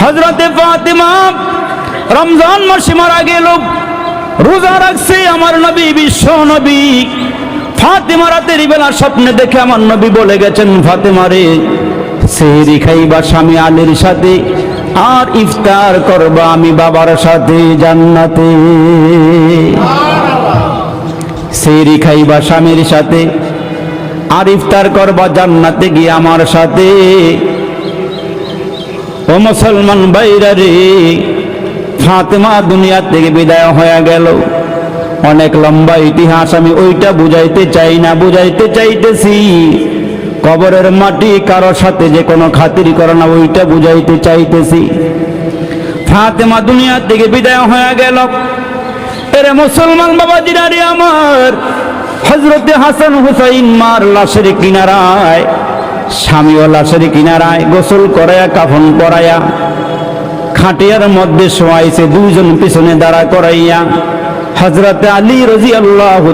হজরতে ফাতেমা রমজান মাসে মারা গেল। রোজা রাখছে আমার নবী, বিশ্ব নবী। ফাতেমা রাতের বেলা স্বপ্নে দেখে আমার নবী বলে গেছেন, ফাতেমা রে, সেহরি খাইবা স্বামী আলীর সাথে আর ইফতার করবা আমি বাবার সাথে জান্নাতে। সেহরি খাইবা স্বামীর সাথে আর ইফতার করবা জান্নাতে গিয়ে আমার সাথে। ও মুসলমান বাইরা রে, ফাতেমা দুনিয়া থেকে বিদায় হয়ে গেল। অনেক লম্বা ইতিহাস আমি ওইটা বুঝাইতে চাই না, বুঝাইতে চাইতেছি। কবরের মাটি কারোর সাথে যে কোনো খাতির করে না, ওইটা বুঝাইতে চাইতেছি। ফাতেমা দুনিয়া থেকে বিদায় হয়ে গেল। এরে মুসলমান বাবাজিরা রে আমার হজরতে হাসান হুসাইন মার লাশের কিনারায় স্বামীও লাশের কিনারায়, গোসল করায়া, কাফন পরায়া, খাটিয়ার মধ্যে শোয়াইছে, দুইজন পিছনে দাঁড়া করাইয়া হজরতে আলী রাজি আল্লাহ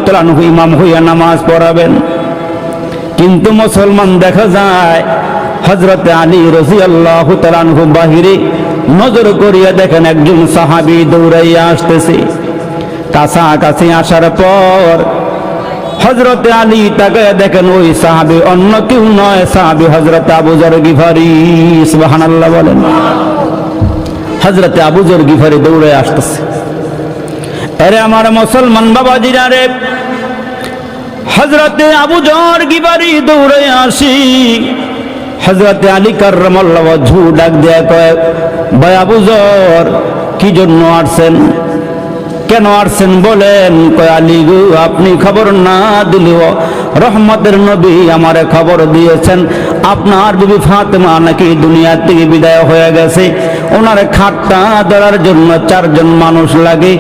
ইমাম হইয়া নামাজ পড়াবেন। কিন্তু মুসলমান দেখা যায় হজরতে আলী রাজি আল্লাহ তালানহু বাহিরে নজর করিয়া দেখেন একজন সাহাবি দৌড়াইয়া আসতেছে। কাছাকাছি আসার পর হজরতে আলী তাকে দেখেন, ওই সাহাবি অন্য কেউ নয়, সাহাবি হজরত আবুজর গিফারি। সুবহানাল্লাহ বলেন। হজরতে আবুজর গিফারি দৌড়ে আসতেছে। আরে আমার মুসলমান বাবাজিরা রে হজরতে আবুজর গিফারি দৌড়ে আসি। হজরতে আলী কার্রমাল্লাহ ঝু ডাক দেয়া কয়, ভাই আবুজর কি জন্য আসছেন? কেন আসছেন বলেন? আলী গো, আপনি খবর না দিলেও রহমতের নবী আমারে খবর দিয়েছেন। আপনার বিবি ফাতেমা নাকি দুনিয়া থেকে বিদায় হয়ে গেছে। ওনার খাটটা ধরার জন্য চারজন মানুষ লাগে।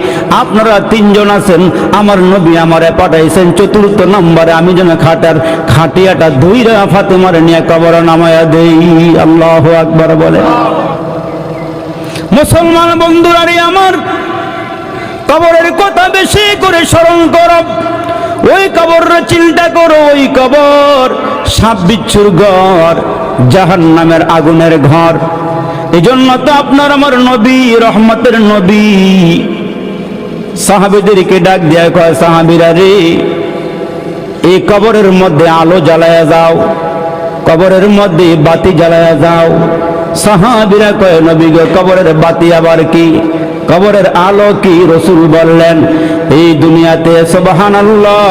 আপনারা তিনজন আছেন, আমার নবী আমারে পাঠাইছেন চতুর্থ নম্বরে। আমি যেন খাটার খাটিয়াটা ধুইরা ফাতেমার নিয়ে কবর নামায়া দেই। আল্লাহ আকবার বলে। মুসলমান বন্ধুরারে, আমার কবরের কথা বেশি করে স্মরণ করো। ওই কবর চিন্তা করো, ওই কবর সাপ বিচ্ছুর ঘর জাহান নামের আগুনের ঘর। এই জন্য তো আপনার আমার নবী, রহমতের নবী। সাহাবিদেরকে ডাক দেয়া কয়, সাহাবিরা রে, এই কবরের মধ্যে আলো জ্বালায়া যাও, কবরের মধ্যে বাতি জ্বালায়া যাও সাহাবিরা কয়, নবী গো, কবরের বাতি আবার কি? কবরের আলো কি? রসুল বললেন, এই দুনিয়াতে সুবহান আল্লাহ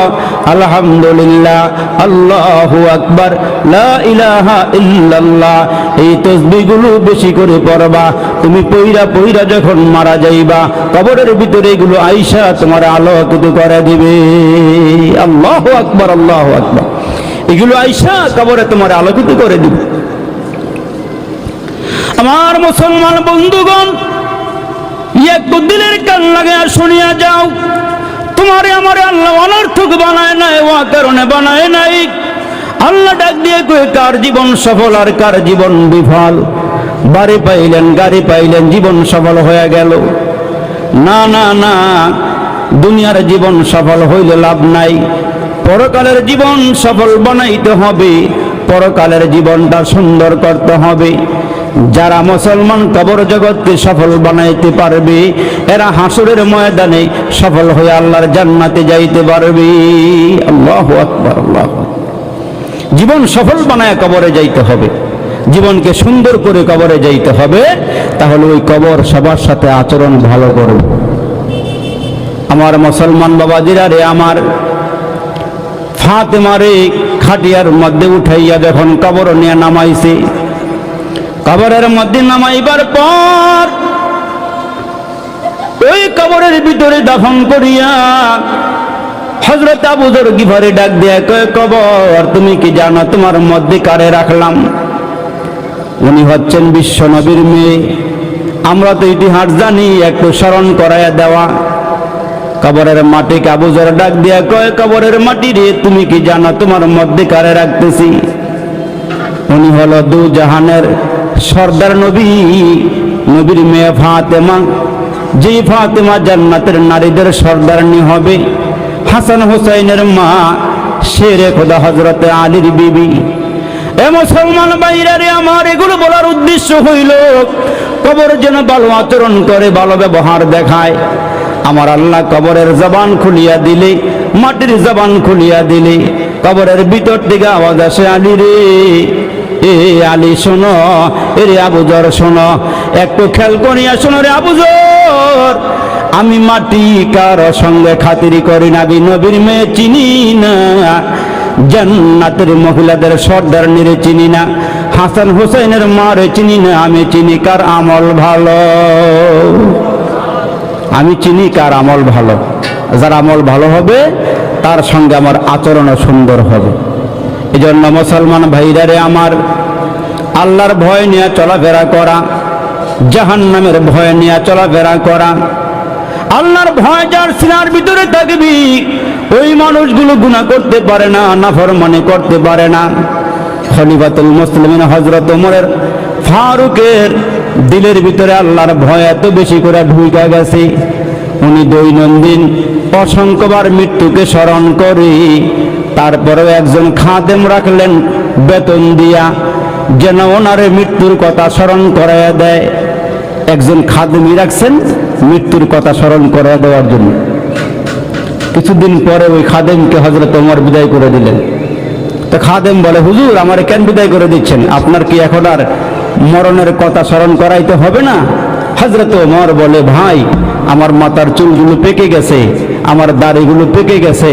আলহামদুলিল্লাহ, আল্লাহু আকবার, লা ইলাহা ইল্লাল্লাহ, এই তসবিহগুলো বেশি করে পড়বা। তুমি পইরা পইরা যখন মারা যাইবা, কবরের ভিতরে এগুলো আইসা তোমার আলোকিত করে দিবে। আল্লাহু আকবার আল্লাহু আকবার। এগুলো আইসা কবরে তোমার আলোকিত করে দিবে। আমার মুসলমান বন্ধুগণ একটু দিলের কান লাগে আর শুনিয়া যাও। তোমারে আমারে আল্লাহ অনর্থক বানায় নাই ও কারণে বানায় নাই। আল্লাহ ডাক দিয়ে কয়ে, কার জীবন সফল আর কার জীবন বিফল? বাড়ি পাইলেন, গাড়ি পাইলেন, জীবন সফল হয়ে গেল। না না না, দুনিয়ার জীবন সফল হইলে লাভ নাই। পরকালের জীবন সফল বানাইতে হবে, পরকালের জীবনটা সুন্দর করতে হবে। যারা মুসলমান কবর জগৎকে সফল বানাইতে পারবে, এরা হাসুরের ময়দানে সফল হয়ে আল্লাহর জান্নাতে যাইতে পারবে। আল্লাহু আকবার, আল্লাহ জীবন সফল বানায় কবরে যাইতে হবে। জীবনকে সুন্দর করে কবরে যাইতে হবে। তাহলে ওই কবর সবার সাথে আচরণ ভালো করবে। আমার মুসলমান বাবাজিরা রে, আমার ফাতেমারে খাটিয়ার মধ্যে উঠাইয়া যখন কবর নিয়ে নামাইছে কবরের মধ্যে নামাইবার পর, ওই কবরের ভিতরে দাফন করিয়া হজরত আবুজর গিফারে ডাক দেয়া, কয় কবর, তুমি কি জানো তোমার মধ্যে কারে রাখলাম? উনি হচ্ছেন বিশ্ব নবীর মেয়ে। আমরা তো ইতিহাস জানি, একটু স্মরণ করাইয়া দেওয়া। কবরের মাটি কাবুজর ডাক দিয়া, কয় কবরের মাটি রে, তুমি কি জানো তোমার মধ্যে কারে রাখতেছি? উনি হলো দু জাহানের সর্দার নবী, নবীর মেয়ে ফাতেমা। যে ফাতেমা জান্নাতের নারীদের সর্দারনি হবে। হাসান হোসাইনের মা শেরে খোদা হজরতে আলীর বিবি। এ মুসলমান বাইরে আমার, এগুলো বলার উদ্দেশ্য হইল, কবর যেন ভালো আচরণ করে, ভালো ব্যবহার দেখায়। আমার আল্লাহ কবরের জবান খুলিয়া দিলে, মাটির জবান খুলিয়া দিলে, কবরের ভিতর থেকে আওয়াজ আসে, আলি রে এ আলী শোনো, এ রে আবুজর শোনো, একটু খেয়াল করিয়া শোনো রে আবুজর আমি মাটি কার সঙ্গে খাতিরি করি না নবীর মেয়ে চিনি না। জান্নাতের মহিলাদের সর্দার নিরে চিনি না, হাসান হোসেনের মারে চিনি না, আমি চিনি কার আমল ভালো। আমি চিনি কার আমল ভালো। যার আমল ভালো হবে, তার সঙ্গে আমার আচরণও সুন্দর হবে। এই জন্য মুসলমান ভাইরারে আমার আল্লাহর ভয় নিয়ে চলাফেরা করা জাহান নামের ভয় নিয়ে চলাফেরা করা, আল্লাহর ভয় যার সিনার ভিতরে থাকবি, ওই মানুষগুলো গুণা করতে পারে না, নাফরমানি করতে পারে না। খলিফাতুল মুসলিমিন হজরত ওমরের ফারুকের দিলের ভিতরে আল্লাহর ভয় এত বেশি করে ঢুকা গেছে। উনি দৈনন্দিন অসংখ্যবার মৃত্যুকে স্মরণ করে তারপরেও একজন খাদেম রাখলেন বেতন দিয়া, যেন ওনারে মৃত্যুর কথা স্মরণ করাইয়া দেয়। একজন খাদেমি রাখছেন মৃত্যুর কথা স্মরণ করে দেওয়ার জন্য। কিছুদিন পরে ওই খাদেমকে হজরত ওমর বিদায় করে দিলেন। তো খাদেম বলে, হুজুর, আমারে কেন বিদায় করে দিচ্ছেন? আপনার কি এখন আর মরণের কথা স্মরণ করাইতে হবে না? হজরত ওমর বলে, ভাই, আমার মাথার চুলগুলো পেকে গেছে, আমার দাড়িগুলো পেকে গেছে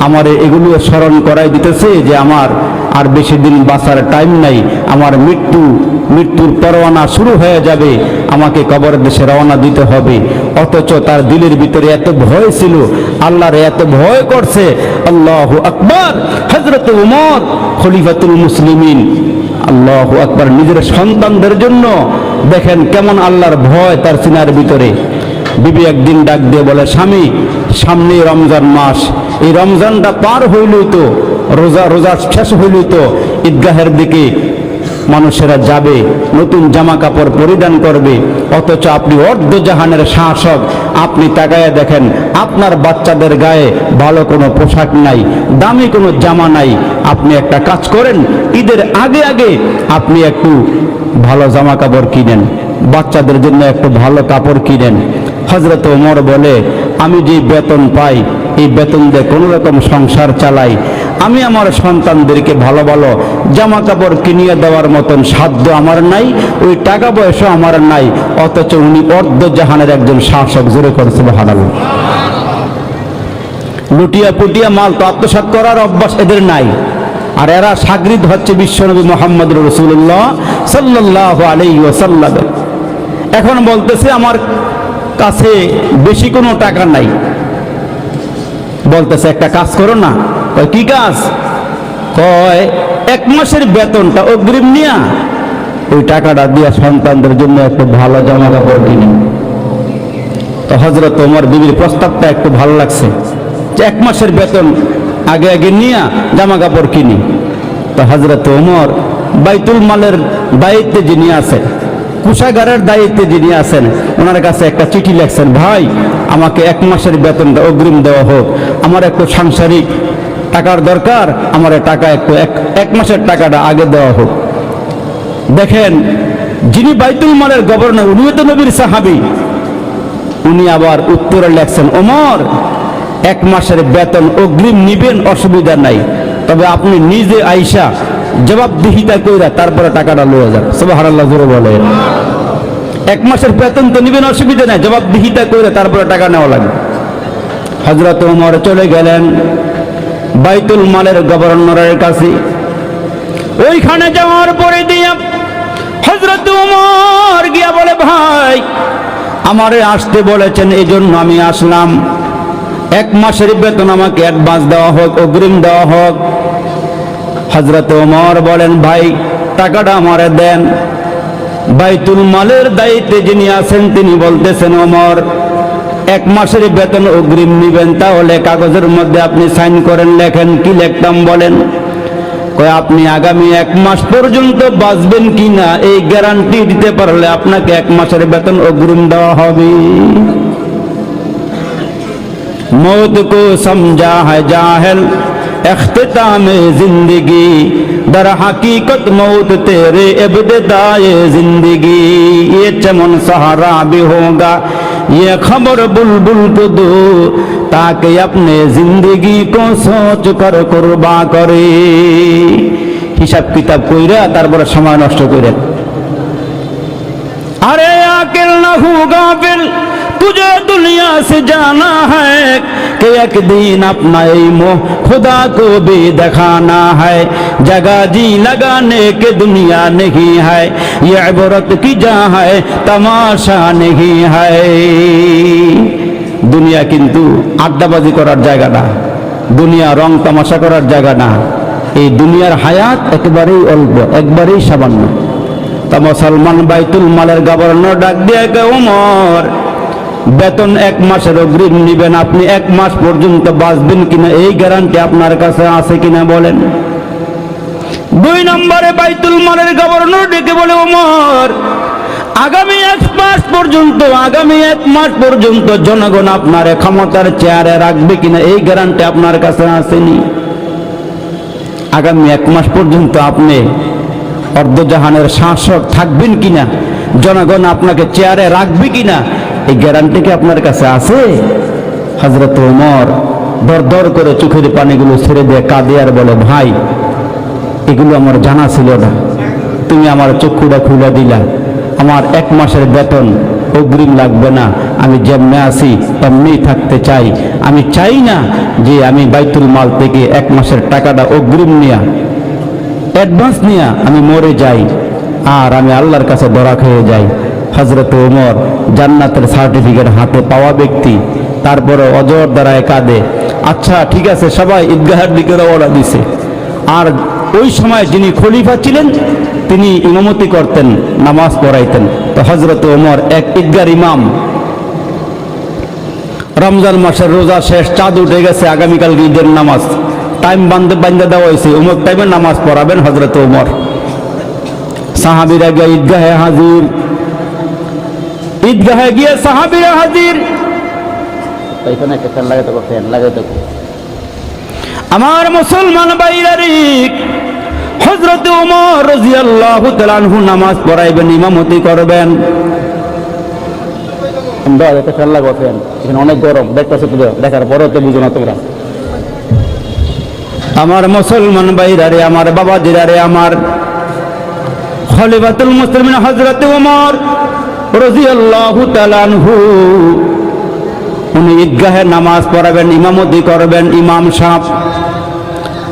আমার এগুলো স্মরণ করাই দিতেছে যে আমার আর বেশি দিন বাঁচার টাইম নাই। আমার মৃত্যু, মৃত্যুর পরোয়ানা শুরু হয়ে যাবে। আমাকে কবরের দেশে রওনা দিতে হবে। অথচ তার দিলের ভিতরে এত ভয় ছিল, আল্লাহর এত ভয় করছে। আল্লাহ আকবর হজরত উমর, খলিফাতুল মুসলিমিন। আল্লাহ আকবর নিজের সন্তানদের জন্য দেখেন কেমন আল্লাহর ভয় তার সিনার ভিতরে। বিবি একদিন ডাক দিয়ে বলে, স্বামী সামনেই রমজান মাস। এই রমজানটা পার হইলই তো, রোজা রোজা শেষ হইলই তো ঈদগাহের দিকে মানুষেরা যাবে, নতুন জামা কাপড় পরিধান করবে। অথচ আপনি অর্ধ জাহানের শাসক, আপনি তাকায় দেখেন, আপনার বাচ্চাদের গায়ে ভালো কোনো পোশাক নাই, দামি কোনো জামা নাই। আপনি একটা কাজ করেন, ঈদের আগে আগে আপনি একটু ভালো জামা কাপড় কিনেন, বাচ্চাদের জন্য একটু ভালো কাপড় কিনেন। হজরত ওমর বলে আমি যে বেতন পাই, এই বেতন দিয়ে কোনো রকম সংসার চালাই। আমি আমার সন্তানদেরকে ভালো ভালো জামা কাপড় কিনিয়ে দেওয়ার মতন সাধ্য আমার নাই, ওই টাকা পয়সা আমার নাই, অথচ উনি অর্ধ জাহানের একজন শাসক, জোরে করেছিল হারাল লুটিয়া পুটিয়া মাল তো আত্মসাত করার অভ্যাস এদের নাই। আর এরা সাগরিদ হচ্ছে বিশ্বনবী মোহাম্মদ রসুল্লাহ সাল্লাহ আলাই ওসাল্লামের এখন বলতেছে, আমার কাছে বেশি কোনো টাকা নাই। বলতেছে, একটা কাজ করো না। কয়, কি কাজ? কয়, এক মাসের বেতনটা অগ্রিম নিয়া। ওই টাকাটা দিয়া সন্তানদের জন্য একটু ভালো জামা কাপড় কিনি। তো হজরত তোমার বিবির প্রস্তাবটা একটু ভালো লাগছে, যে এক মাসের বেতন আগে আগে নিয়া জামা কাপড় কিনি। তো হজরত ওমর বাইতুল মালের দায়িত্বে যিনি আছেন কুষাগারের দায়িত্বে যিনি আছেন, ওনার কাছে একটা চিঠি লেখছেন, ভাই, আমাকে এক মাসের বেতন অগ্রিম দেওয়া হোক। আমার একটু সাংসারিক টাকার দরকার, আমার টাকা একটু এক মাসের টাকাটা আগে দেওয়া হোক। দেখেন, যিনি বাইতুল মালের গভর্নর, উনিও তো নবীর সাহাবি। উনি আবার উত্তরে লেখছেন, ওমর, এক মাসের বেতন অগ্রিম নিবেন, অসুবিধা নাই। তবে আপনি নিজে আইসা জবাবদিহিতা কইরা তারপরে টাকাটা লয়ে সুবহানাল্লাহ, জোরে বলে এক মাসের বেতন তো নিবেন, অসুবিধা নাই। জবাবদিহিতা কইরা তারপরে টাকা নেওয়া লাগে হজরত ওমর চলে গেলেন বাইতুল মালের গভর্নরের কাছে। ওইখানে যাওয়ার পরে দিয়া হজরত উমর গিয়া বলে, ভাই, আমারে আসতে বলেছেন এই জন্য আমি আসলাম। এক মাসের বেতন আমাকে অ্যাডভান্স দেওয়া হোক, অগ্রিম দেওয়া হোক। হজরত ওমর বলেন, ভাই, টাকাটা আমারে দেন। বাইতুল মালের দায়িত্বে যিনি আছেন, তিনি বলতেছেন, ওমর, এক মাসের বেতন অগ্রিম নিবেন, তাহলে কাগজের মধ্যে আপনি সাইন করেন, লেখেন, কি লেখতাম বলেন? আপনি আগামী এক মাস পর্যন্ত বাঁচবেন কি না, এই গ্যারান্টি দিতে পারলে আপনাকে এক মাসের বেতন অগ্রিম দেওয়া হবে। মৌত কো সমঝা হয় জাহেল اختتام زندگی در حقیقت موت تیرے ابتدائے زندگی یہ چمن سہارا بھی ہوگا یہ خبر بلبل کو دو تاکہ اپنے زندگی کو سوچ کر قربا کرے হিসাব কিতাব কইরা তারপরে সময় নষ্ট করে আরে আকেল না হু গাফিল তুঝে দুনিয়া সে জানা হ্যায় কে ایک আপনাই اپنا علمو خدا کو بھی دکھانا ہے جگہ جی لگانے کے دنیا نہیں ہے یہ عبرت کی جا ہے تماشا نہیں দুনিয়া কিন্তু আড্ডাবাজি করার জায়গা না, দুনিয়া রং তামাশা করার জায়গা না। এই দুনিয়ার হায়াত একেবারেই অল্প, একবারেই সামান্য। তা মুসলমান বাইতুল মালের গভর্নর ডাক দিয়ে ওমর বেতন এক মাসের অগ্রিম নিবেন। আপনি এক মাস পর্যন্ত বাঁচবেন কিনা এই গ্যারান্টি আপনার কাছে আছে কিনা বলেন। দুই নম্বরে বাইতুল মালের গভর্নর ডেকে বলে, ওমর, আগামী এক মাস পর্যন্ত, আগামী এক মাস পর্যন্ত জনগণ আপনার ক্ষমতার চেয়ারে রাখবে কিনা এই গ্যারান্টি আপনার কাছে আসেনি। আগামী এক মাস পর্যন্ত আপনি অর্ধজাহানের শাসক থাকবেন কিনা? জনগণ আপনাকে চেয়ারে রাখবে কিনা? এই গ্যারান্টি কি আপনার কাছে আছে? হজরত ওমর দর করে চোখের পানিগুলো ছেড়ে দিয়ে কাঁদে আর বলে, ভাই, এগুলো আমার জানা ছিল না। তুমি আমার চক্ষুটা খুলে দিলা। আমার এক মাসের বেতন অগ্রিম লাগবে না। আমি যেমনে আছি এমনি থাকতে চাই। আমি চাই না যে আমি বাইতুল মাল থেকে এক মাসের টাকাটা অগ্রিম নিয়া অ্যাডভান্স নিয়ে আমি মরে যাই। আর আমি আল্লাহর কাছে ধরা খেয়ে যাই। হজরত ওমর জান্নাতের সার্টিফিকেট হাতে পাওয়া ব্যক্তি, তারপরে অজর দ্বারায় কাঁদে। আচ্ছা ঠিক আছে, সবাই ঈদগাহের দিকে রওনা দিছে। আর ওই সময় যিনি খলিফা ছিলেন, তিনি ইমামতি করতেন, নামাজ পড়াইতেন। তো হজরত ওমর এক ঈদগার ইমাম। রমজান মাসের রোজা শেষ, চাঁদ উঠে গেছে, আগামীকাল ঈদের নামাজ। টাইম বান্ধে বান্ধে দেওয়া হয়েছে, উমর টাইমে নামাজ পড়াবেন হজরত উমর সাহাবিরা গিয়ে ঈদগাহে হাজির। ঈদগাহে গিয়ে সাহাবিরা হাজির। এখানে একটা ফ্যান লাগাতে ফ্যান লাগাতে আমার মুসলমান বাইরারি হজরত উমর রাদিয়াল্লাহু তাআলা নামাজ পড়াইবেন ইমামতি করবেন। দাও একটা ফ্যান লাগাও ফ্যান। এখানে অনেক গরম দেখতেছো তো দেখার পরেও তো বুঝো না তোমরা। আমার মুসলমান আমার বাবা জিরারে আমার খলিফাতুল মুসলিমিন হযরত ওমর রাদিয়াল্লাহু তাআলা আনহু। উনি ঈদগাহে নামাজ পড়াবেন, ইমামতি করবেন, ইমাম সাহেব।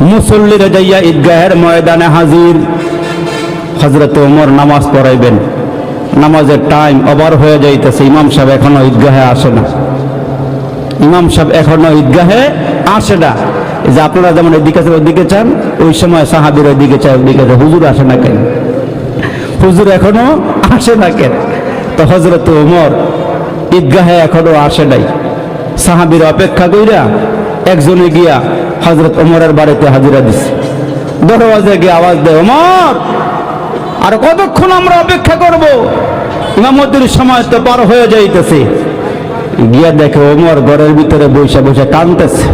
মুসল্লিরা যাইয়া ঈদগাহের ময়দানে হাজির। হযরত ওমর নামাজ পড়াইবেন। নামাজের টাইম ওভার হয়ে যাইতেছে, ইমাম সাহেব এখনও ঈদগাহে আসে না। ইমাম সাহেব এখনও ঈদগাহে আসে না। যে আপনারা যেমন এদিকে আছে ওদিকে চান ওই সময় সাহাবির ওইদিকে চায় ওদিকে হুজুর আসে না কেন? হুজুর এখনও আসে না কেন? তো হজরত ওমর ঈদগাহে এখনও আসে নাই। সাহাবির অপেক্ষা কইরা একজনে গিয়া হজরত ওমরের বাড়িতে হাজিরা দিছে। দরওয়াজে গিয়ে আওয়াজ দেয়, ওমর, আর কতক্ষণ আমরা অপেক্ষা করব? ইমামতির সময় তো পার হয়ে যাইতেছে। গিয়া দেখে ওমর ঘরের ভিতরে বসে বসে কাঁদতেছে।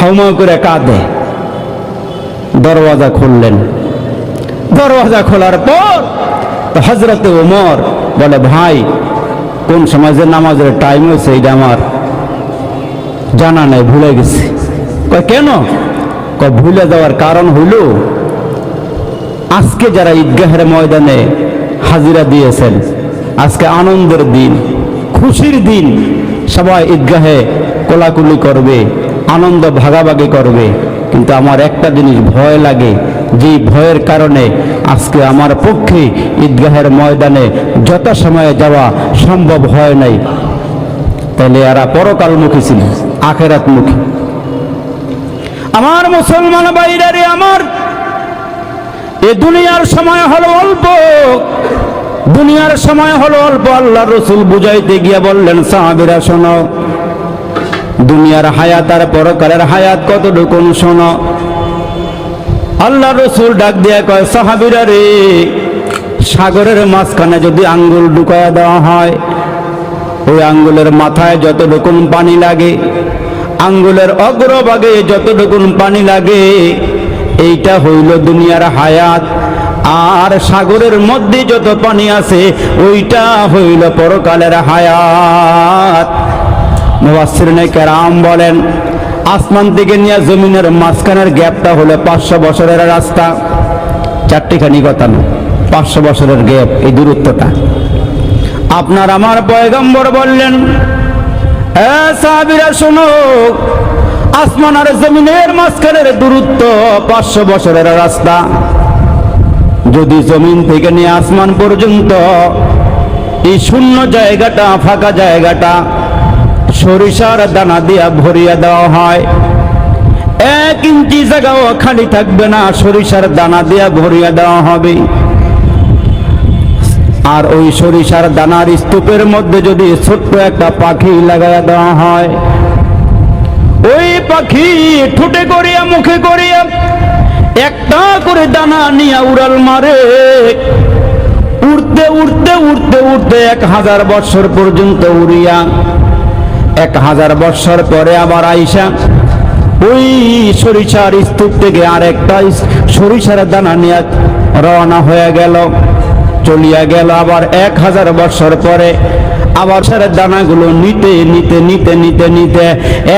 হাউমা করে কাঁদে। দরওয়াজা খুললেন। দরওয়াজা খোলার পর তো হজরতে ওমর বলে, ভাই, কোন সময় যে নামাজের টাইম হয়েছে, এইটা আমার জানা নাই, ভুলে গেছি। কেন? কয়, ভুলে যাওয়ার কারণ হইল, আজকে যারা ঈদগাহের ময়দানে হাজিরা দিয়েছেন, আজকে আনন্দের দিন, খুশির দিন, সবাই ঈদগাহে কোলাকুলি করবে, আনন্দ ভাগাভাগি করবে, কিন্তু আমার একটা জিনিস ভয় লাগে যে ভয়ের কারণে আজকে আমার পক্ষে ঈদগাহের ময়দানে যত সময়ে যাওয়া সম্ভব হয় নাই। তাহলে এরা পরকালমুখী ছিল, আখেরাতমুখী। আমার মুসলমান বাইরে আমার, এ দুনিয়ার সময় হলো অল্প, দুনিয়ার সময় হলো অল্প। আল্লাহ রসুল বুঝাইতে গিয়ে বললেন, সাহাবিরা শোনো, দুনিয়ার হায়াত আর পরকালের হায়াত কতটুকু শোনো? আল্লাহ রসুল ডাক দিয়ে কয়, সাহাবিরা রে, সাগরের মাঝখানে যদি আঙ্গুল ঢুকায়া দেওয়া হয়, ওই আঙ্গুলের মাথায় যতটুকু পানি লাগে, আঙ্গুলের অগ্রভাগে যতটুকুন পানি লাগে, এইটা হইল দুনিয়ার হায়াত। আর সাগরের মধ্যে যত পানি আছে, ওইটা হইল পরকালের হায়াত। মুবাসসিরিনে কেরাম বলেন আসমান থেকে নিয়ে জমিনের মাঝখানের গ্যাপটা হলো পাঁচশো বছরের রাস্তা। চারটিখানি কথা না পাঁচশো বছরের গ্যাপ, এই দূরত্বটা। আপনার আমার পয়গম্বর বললেন শোনো, আসমান আর জমিনের মাঝখানের দূরত্ব পাঁচশো বছরের রাস্তা। যদি জমিন থেকে নিয়ে আসমান পর্যন্ত এই শূন্য জায়গাটা, ফাঁকা জায়গাটা সরিষার দানা দিয়া ভরিয়া দেওয়া হয়। এক ইঞ্চি জায়গাও খালি থাকবে না, সরিষার দানা দিয়া ভরিয়া দেওয়া হবে। আর ওই সরিষার দানার স্তূপের মধ্যে যদি ছোট্ট একটা পাখি লাগাইয়া দেওয়া হয়, ওই পাখি ঠুটে করিয়া, মুখে করিয়া একটা করে দানা নিয়ে উড়াল মারে। উড়তে উড়তে উড়তে উড়তে এক হাজার বছর পর্যন্ত উড়িয়া এক হাজার বৎসর পরে আমার আইসা ওই সরিষার স্তূপ থেকে আর একটা সরিষার দানা নিয়ে রওনা হয়ে গেল, চলিয়া গেল। আবার এক হাজার বৎসর পরে আবার সারের দানাগুলো নিতে নিতে নিতে নিতে নিতে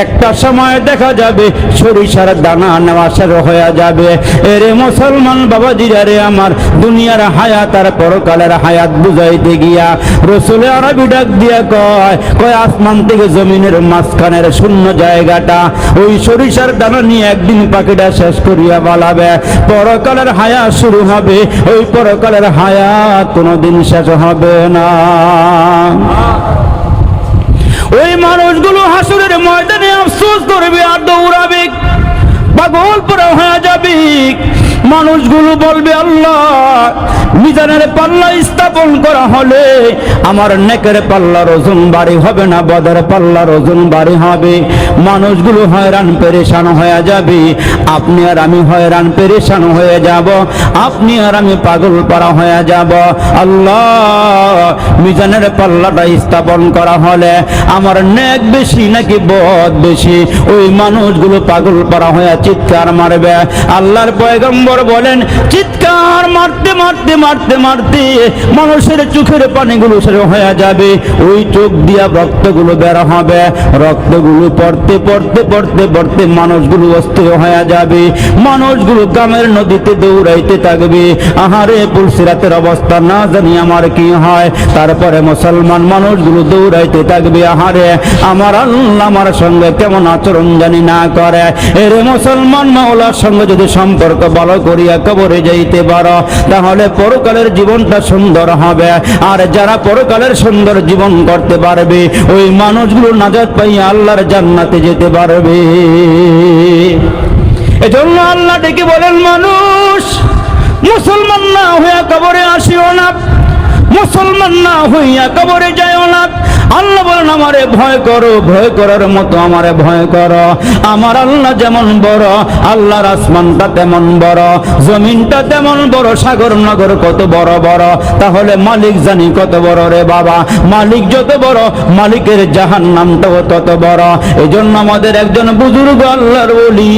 একটা সময় দেখা যাবে সরিষার দানা নেওয়া শুরু হয়ে যাবে। এরে মুসলমান বাবাজিরা রে আমার, দুনিয়ার হায়াত আর পরকালের হায়াত বুঝাইতে গিয়া রসুলে আরবি ডাক দিয়া কয় কয় আসমান থেকে জমিনের মাঝখানের শূন্য জায়গাটা, ওই সরিষার দানা নিয়ে একদিন পাখিটা শেষ করিয়া বালাবে পরকালের হায়াত শুরু হবে, ওই পরকালের হায়াত কোনোদিন শেষ হবে না। ওই মানুষগুলো হাসুরের ময়দানে আফসোস করবে আর দৌড়াবে। পাগল পরে হয়ে যাবে। মানুষগুলো বলবে, আল্লাহ, মিজানের পাল্লা স্থাপন করা হলে আমার নেকের পাল্লার ওজন বাড়ি হবে না, বদের পাল্লার ওজন বাড়ি হবে। মানুষগুলো হয়রান, পেরেশান হয়ে যাবে। আপনি আর আমি হয়রান, পেরেশান হয়ে যাব। আপনি আর আমি পাগল পারা হয়ে যাব। আল্লাহ, মিজানের পাল্লাটা স্থাপন করা হলে আমার নেক বেশি নাকি বদ বেশি? ওই মানুষগুলো পাগল পারা হয়ে চিৎকার মারবে। আল্লাহর পয়গম্বর বলেন, চিৎকার মারতে মারতে মারতে মারতে মানুষের চোখের পানিগুলো সেরে হয়ে যাবে। ওই চোখ দিয়া রক্তগুলো বের হবে। রক্তগুলো পড়তে পড়তে পড়তে পড়তে মানুষগুলো অস্থির হয়ে যাবে। মানুষগুলো গ্রামের নদীতে দৌড়াইতে থাকবে। আহারে পুলসিরাতের অবস্থা না জানি আমার কি হয়। তারপরে মুসলমান মানুষগুলো দৌড়াইতে থাকবে। আহারে আমার আল্লাহ আমার সঙ্গে কেমন আচরণ জানি না করে। এর মুসলমান মাওলার সঙ্গে যদি সম্পর্ক ভালো করিয়া কবরে যাইতে পারো, তাহলে পরকালের জীবনটা সুন্দর হবে। আর যারা পরকালের সুন্দর জীবন করতে পারবে, ওই মানুষগুলো নাজাত পাইয়া আল্লাহর জান্নাতে যেতে পারবে। এজন্য আল্লাহ ডেকে বলেন, মানুষ, মুসলমান না হয়ে কবরে আসিও না। মুসলমান না হইয়া কবরে যাইও না। আল্লাহ বলেন, আমারে ভয় করো, ভয় করার মতো আমারে ভয় করো। আমার আল্লাহ যেমন বড়, আল্লাহর আসমানটা তেমন বড়, জমিনটা তেমন বড়, সাগর নগর কত বড় বড়। তাহলে মালিক জানি কত বড় রে বাবা। মালিক যত বড়, মালিকের জাহান নামটাও তত বড়। এই জন্য আমাদের একজন বুজুর্গ আল্লাহর বলি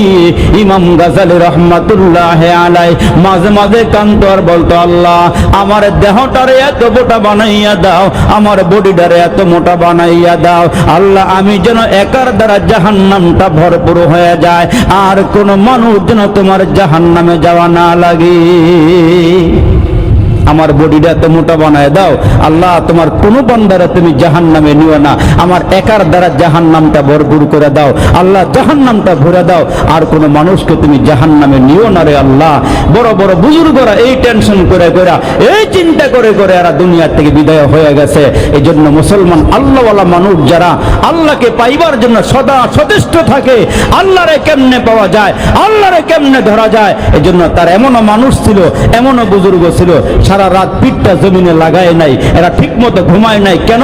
ইমাম গাজালি রহমাতুল্লাহ আলাই মাঝে মাঝে কান্তর বলতো, আল্লাহ, আমার দেহটারে এত মোটা বানাইয়া দাও, আমার বডিটারে এত মোটা বানাইয়া দাও। আল্লাহ, আমি যেন একার দ্বারা জাহান নামটা ভরপুর হয়ে যায়, আর কোন মানুষ যেন তোমার জাহান নামে যাওয়া না লাগে। আমার বডিটা এত মোটা বানায় দাও। আল্লাহ, তোমার কোনো বান্দারা তুমি জাহান নামে নিও না। আমার একার দ্বারা জাহান নামটা ভরপুর করে দাও। আল্লাহ জাহান নামটা ভরে দাও। আর কোনো মানুষকে তুমি জাহান নামে নিও না রে আল্লাহ। বড় বড় বুজুর্গরা এই টেনশন করে করে, এই চিন্তা করে করে এরা দুনিয়ার থেকে বিদায় হয়ে গেছে। এই জন্য মুসলমান আল্লাহওয়ালা মানুষ যারা আল্লাহকে পাইবার জন্য সদা সচেষ্ট থাকে, আল্লাহরে কেমনে পাওয়া যায়, আল্লাহরে কেমনে ধরা যায় এই জন্য তার এমনও মানুষ ছিল, এমনও বুজুর্গ ছিল। সারা রাত পিঠটা জমিনে লাগায় নাই, এরা ঠিক মতো ঘুমায় নাই। কেন?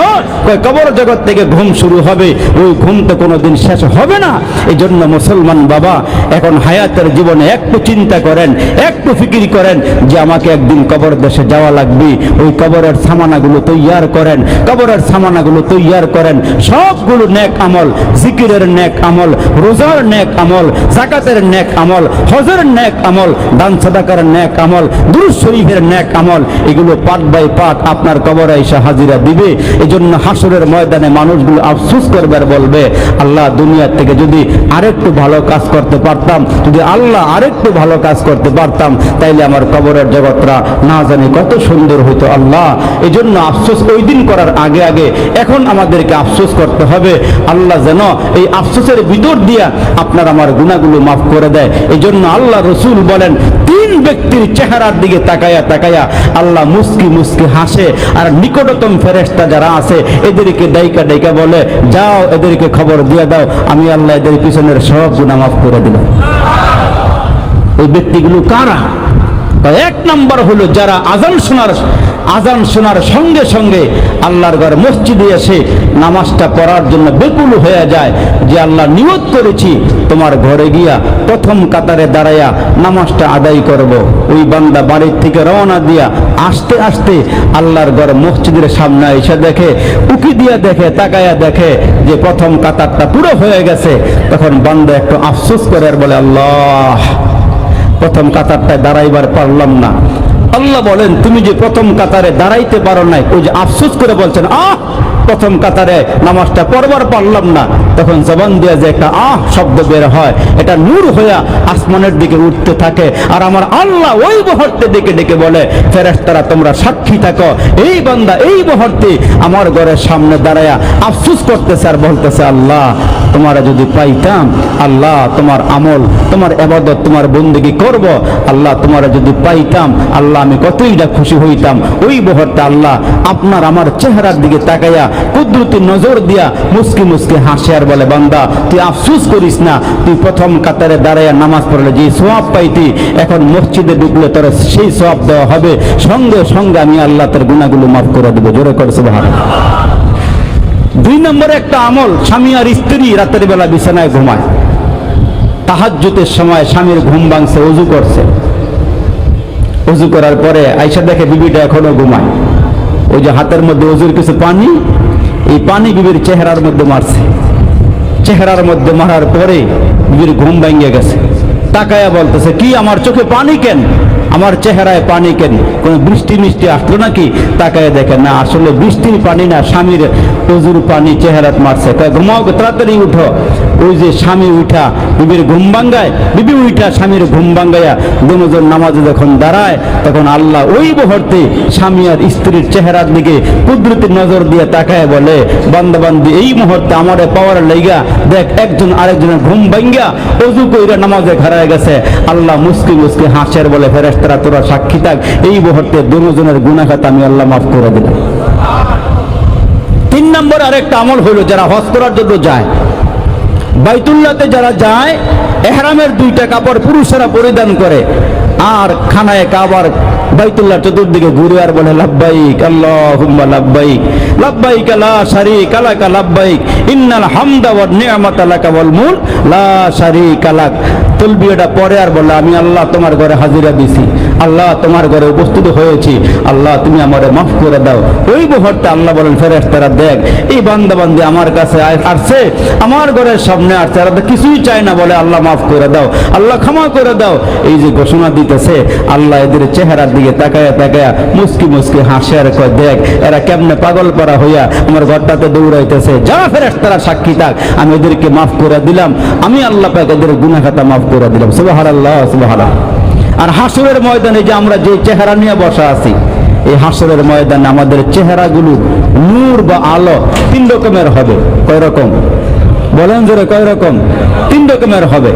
কবর জগৎ থেকে ঘুম শুরু হবে, ওই ঘুম তো কোনোদিন শেষ হবে না। এই জন্য মুসলমান বাবা, এখন হায়াতের জীবনে একটু চিন্তা করেন, একটু ফিকির করেন যে আমাকে একদিন কবর দেশে যাওয়া লাগবে। ওই কবরের সামানাগুলো তৈয়ার করেন, কবরের সামানাগুলো তৈয়ার করেন। সবগুলো নেক আমল, জিকিরের নেক আমল, রোজার নেক আমল, জাকাতের নেক আমল, হজের নেক আমল, দান সাদাকার নেক আমল, দুরুদ শরীফের নেক আমল এগুলো পাট বাই পাট আপনার কবরে এসে হাজিরা দিবে এই জন্য হাসরের ময়দানে মানুষগুলো আফসোস করবে আর বলবে, আল্লাহ দুনিয়ার থেকে যদি আরেকটু ভালো কাজ করতে পারতাম, যদি আল্লাহ আরেকটু ভালো কাজ করতে পারতাম, তাইলে আমার কবরের জগৎটা না জানি কত সুন্দর হইতো আল্লাহ। এই জন্য আফসোস ওই দিন করার আগে আগে এখন আমাদেরকে আফসোস করতে হবে, আল্লাহ যেন এই আফসোসের ভিতর দিয়া আপনার আমার গুণাগুলো মাফ করে দেয়। এই জন্য আল্লাহ রসুল বলেন, তিন ব্যক্তির চেহারার দিকে তাকায়া তাকায়া আল্লাহ মুস্কি মুস্কি হাসে। আর নিকটতম ফেরেস্তা যারা আছে, এদেরকে ডাইকা ডাইকা বলে, যাও, এদেরকে খবর দিয়ে দাও, আমি আল্লাহ এদের পিছনের সব গুণা মাফ করে দিলাম ওই ব্যক্তিগুলো কারা? এক নম্বর হলো যারা আজান শোনার আজান শোনার সঙ্গে সঙ্গে আল্লাহর ঘরে মসজিদে এসে নামাজটা পড়ার জন্য বেকুল হয়ে যায় যে আল্লাহ নিয়ত করেছি, তোমার ঘরে গিয়া প্রথম কাতারে দাঁড়াইয়া নামাজটা আদায় করব। ওই বান্দা বাড়ির থেকে রওনা দিয়া আস্তে আস্তে আল্লাহর ঘরে মসজিদের সামনে এসে দেখে, উকি দিয়া দেখে, তাকায়া দেখে যে প্রথম কাতারটা পুরো হয়ে গেছে। তখন বান্দা একটু আফসোস করে আর বলে, আল্লাহ, প্রথম কাতারটায় দাঁড়াইবার পারলাম না। আল্লাহ বলেন, তুমি যে প্রথম কাতারে দাঁড়াইতে পারো নাই, ওই যে আফসোস করে বলছেন, আহ প্রথম কাতারে নামাজটা পড়বার পারলাম না। তখন জবান দিয়ে যে একটা আহ শব্দ বের হয়, এটা নূর হইয়া আসমানের দিকে উঠতে থাকে আর আমার আল্লাহ ওই মুহূর্তে ডেকে ডেকে বলে, ফেরেশতারা, তোমরা সাক্ষী থাকো। এই বান্দা এই মুহূর্তে আমার ঘরের সামনে দাঁড়ায়া আফসুস করতেছে আর বলতেছে, আল্লাহ, তোমারা যদি পাইতাম, আল্লাহ, তোমার আমল, তোমার এবাদত, তোমার বন্দেগি করব। আল্লাহ, তোমারা যদি পাইতাম, আল্লাহ, আমি কতইটা খুশি হইতাম। ওই মুহূর্তে আল্লাহ আপনার আমার চেহারার দিকে তাকাইয়া কুদরতি নজর দিয়া মুসকি মুসকি হাসে আর বলে, বান্দা, তুই আফসুস করিস না, তুই প্রথম কাতারে দাঁড়াইয়া নামাজ পড়লে যে সোয়াব পাইতি, এখন মসজিদে ঢুকলে তোর সেই সোয়াব দেওয়া হবে। সঙ্গে সঙ্গে আমি আল্লাহ তোর গুণাগুলো মাফ করে দেবো। জোরে করছে ভালো দুই নম্বরে একটা আমল, স্বামী আর স্ত্রী রাতের বেলা বিছানায় ঘুমায়। তাহাজ্জুতের সময় স্বামীর ঘুম ভাঙছে অজু করছে। অজু করার পরে আইসা দেখে বিবিটা এখনও ঘুমায়। ওই যে হাতের মধ্যে অজুর কিছু পানি এই পানি বিবির চেহারার মধ্যে মারছে। চেহারার মধ্যে মারার পরে বিবির ঘুম ভাঙিয়ে গেছে। তাকায়া বলতেছে, কি, আমার চোখে পানি কেন? আমার চেহারায় পানি কেন? কোনো বৃষ্টি মিষ্টি আসলো নাকি? তাকায় দেখেন না, আসলে বৃষ্টির পানি না, স্বামীর অজুর পানি চেহারাত মারছে। কয়, ঘুমাও তাড়াতাড়ি উঠো। ওই যে স্বামী উঠা, বিবির ঘুম ভাঙ্গায়, বিবি উঠা স্বামীর ঘুম ভাঙ্গাইয়া দুজন নামাজে যখন দাঁড়ায়, তখন আল্লাহ ওই মুহূর্তে স্বামী আর স্ত্রীর চেহারার দিকে কুদরতির নজর দিয়ে তাকায় বলে বান্দাবান্দি এই মুহূর্তে আমারে পাওয়ার লাইগা, দেখ, একজন আরেকজনের ঘুম ভাঙ্গা, অজু কইরা নামাজে খাড়ায় গেছে। আল্লাহ মুস্কি মুস্কি হাসের বলে ফেরেস্তারা তোরা সাক্ষী থাক, এই মুহূর্তে দুজনের গুণাখাত আমি আল্লাহ মাফ করে দিলাম। নম্বর আরেকটা আমল হলো যারা হজ করার জন্য যায়। বাইতুল্লাতে যারা যায়, এহরামের দুইটা কাপড় পুরুষেরা পরিধান করে। আর খানায় কাবার বাইতুল্লাহ চতুর্দিকে ঘুরে আর বলে, লাব্বাইক, আল্লাহুম্মা লাব্বাইক লাব্বাইক, লা শারীকা লাকা, লাব্বাইক, ইন্নাল হামদা ওয়ান নি'মাতা লাকা ওয়াল মুলক, লা শারীকা লাক। তলবিয়াটা পরে আর বলে, আমি আল্লাহ তোমার ঘরে হাজিরা দিছি। আল্লাহ তোমার ঘরে উপস্থিত হয়েছি। আল্লাহ, তুমি আমার মাফ করে দাও। ওই মুহূর্তে আল্লাহ বলেন, ফেরেশতারা দেখ, এই বান্দা বান্দি আমার কাছে আসছে। আমার ঘরের সামনে আসছে। ওরা কিছুই চায় না বলে আল্লাহ মাফ করে দাও। আল্লাহ ক্ষমা করে দাও। এই যে ঘোষণা দিতেছে, আল্লাহ এদের চেহারার দিকে তাকায়া তাকায়া মুসকি মুসকি হাসে আর কয়, দেখ, এরা কেমনে পাগল পারা হইয়া আমার ঘরটাতে দৌড়াইতেছে। যা ফেরেস তারা সাক্ষী থাক, আমি এদেরকে মাফ করে দিলাম। আমি আল্লাহ পাক এদের গুনাখাতা মাফ করে দিলাম। সুবহানাল্লাহ সুবহানাল্লাহ। আর হাসুরের ময়দানে যে আমরা যে চেহারা নিয়ে বসা আছি, এই হাসরের ময়দানে আমাদের চেহারাগুলো নূর বা আলো তিন রকমের হবে। কয় রকম? বলেন জোরে কয় রকম? তিন রকমের হবে।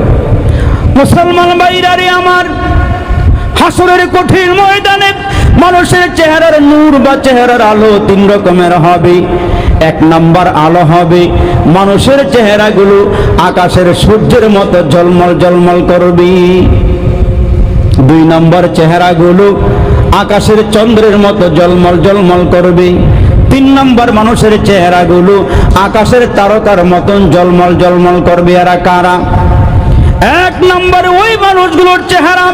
মুসলমান ভাইরারে আমার, হাসরের কঠিন ময়দানে মানুষের চেহারার নূর বা চেহারার আলো তিন রকমের হবে। এক নাম্বার আলো হবে, মানুষের চেহারাগুলো আকাশের সূর্যের মতো ঝলমল ঝলমল করবি। দুই নম্বর চেহারাগুলো আকাশের চন্দ্রের মতো জলমল জলমল করবে। তিন নম্বর মানুষের চেহারাগুলো আকাশের তারকার মতন জলমল জলমল করবে এরা কারা? এক নম্বর ওই মানুষগুলোর চেহারা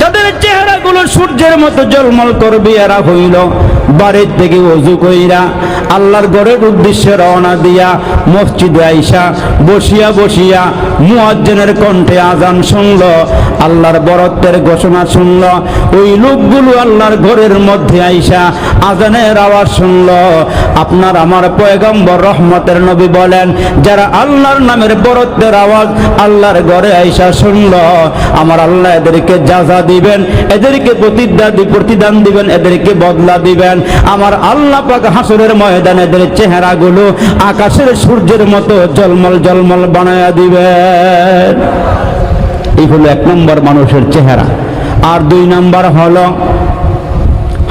তাদের চেহারাগুলো সূর্যের মতো জলমল করবে এরা হইল বাড়ির থেকে অজু কইরা আল্লাহর গড়ের উদ্দেশ্যে রওনা দিয়া মসজিদে আইসা বসিয়া বসিয়া মুয়াজ্জিনের কণ্ঠে আজান শুনল। আল্লাহর বরত্বের ঘোষণা শুনল। ওই লোকগুলো আল্লাহর ঘরের মধ্যে আইসা আজানের আওয়াজ শুনল। আপনার আমার পয়গম্বর রহমতের নবী বলেন, যারা আল্লাহর নামের বরত্বের আওয়াজ আল্লাহর ঘরে আইসা শুনল, আমার আল্লাহ এদেরকে যাজা দিবেন, এদেরকে প্রতিদান দিবেন, এদেরকে বদলা দিবেন। আমার আল্লাহ পাক হাসরের ময়দানে এদের চেহারাগুলো আকাশের সূর্যের মতো জলমল জলমল বানায়া দিবেন। এই হলো এক নম্বর মানুষের চেহারা। আর দুই নম্বর হলো,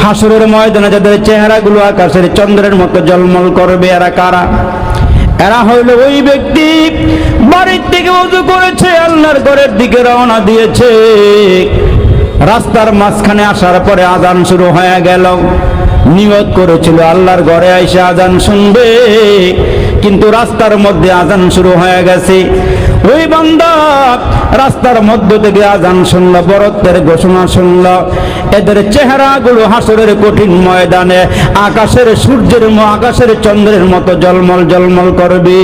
হাসরের ময়দানে যাদের চেহারাগুলো আকাশের চন্দ্রের মতো জলমল করবে, এরা কারা? এরা হইল ওই ব্যক্তি বাড়ির থেকে উজু করেছে, আল্লাহর ঘরের দিকে রওনা দিয়েছে। রাস্তার মাঝখানে আসার পরে আজান শুরু হয়ে গেল। নিয়ত করেছিল। আল্লাহর ঘরে এসে আজান শুনবে। কিন্তু রাস্তার মধ্যে আজান শুরু হয়ে গেছে। ওই বান্দা রাস্তার মধ্য থেকে আজান শুনল, বরত্বের ঘোষণা শুনল। এদের চেহারাগুলো হাসরের কঠিন ময়দানে, আকাশের সূর্যের আকাশের চন্দ্রের মতো জলমল জলমল করবে।